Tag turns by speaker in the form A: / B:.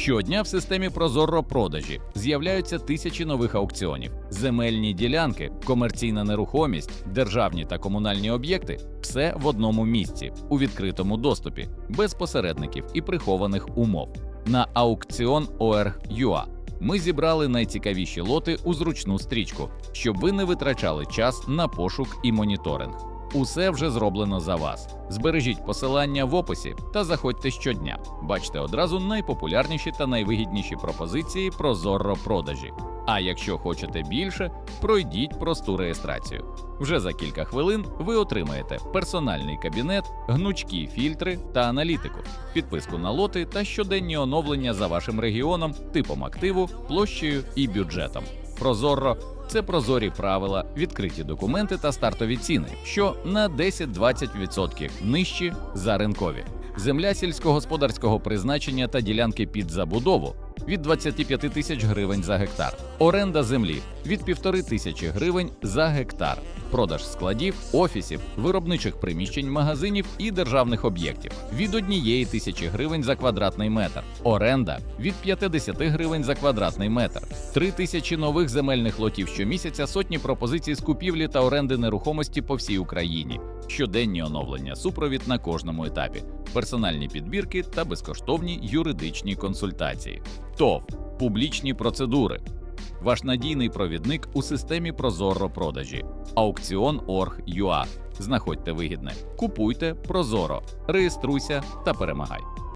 A: Щодня в системі Прозоро продажі з'являються тисячі нових аукціонів, земельні ділянки, комерційна нерухомість, державні та комунальні об'єкти все в одному місці у відкритому доступі, без посередників і прихованих умов. На аукціон OR.ua ми зібрали найцікавіші лоти у зручну стрічку, щоб ви не витрачали час на пошук і моніторинг. Усе вже зроблено за вас. Збережіть посилання в описі та заходьте щодня. Бачите одразу найпопулярніші та найвигідніші пропозиції про Зорро продажі. А якщо хочете більше, пройдіть просту реєстрацію. Вже за кілька хвилин ви отримаєте персональний кабінет, гнучкі фільтри та аналітику, підписку на лоти та щоденні оновлення за вашим регіоном, типом активу, площею і бюджетом. Прозоро це прозорі правила, відкриті документи та стартові ціни, що на 10-20% нижчі за ринкові. Земля сільськогосподарського призначення та ділянки під забудову від 25 тисяч гривень за гектар, оренда землі від півтори тисячі гривень за гектар, продаж складів, офісів, виробничих приміщень, магазинів і державних об'єктів від однієї тисячі гривень за квадратний метр, оренда від 50 гривень за квадратний метр, три тисячі нових земельних лотів щомісяця, сотні пропозицій з купівлі та оренди нерухомості по всій Україні, щоденні оновлення, супровід на кожному етапі, персональні підбірки та безкоштовні юридичні консультації. ТОВ публічні процедури. Ваш надійний провідник у системі Прозоро продажі. Аукціон.org.ua. Знаходьте вигідне. Купуйте Прозоро, реєструйся та перемагай.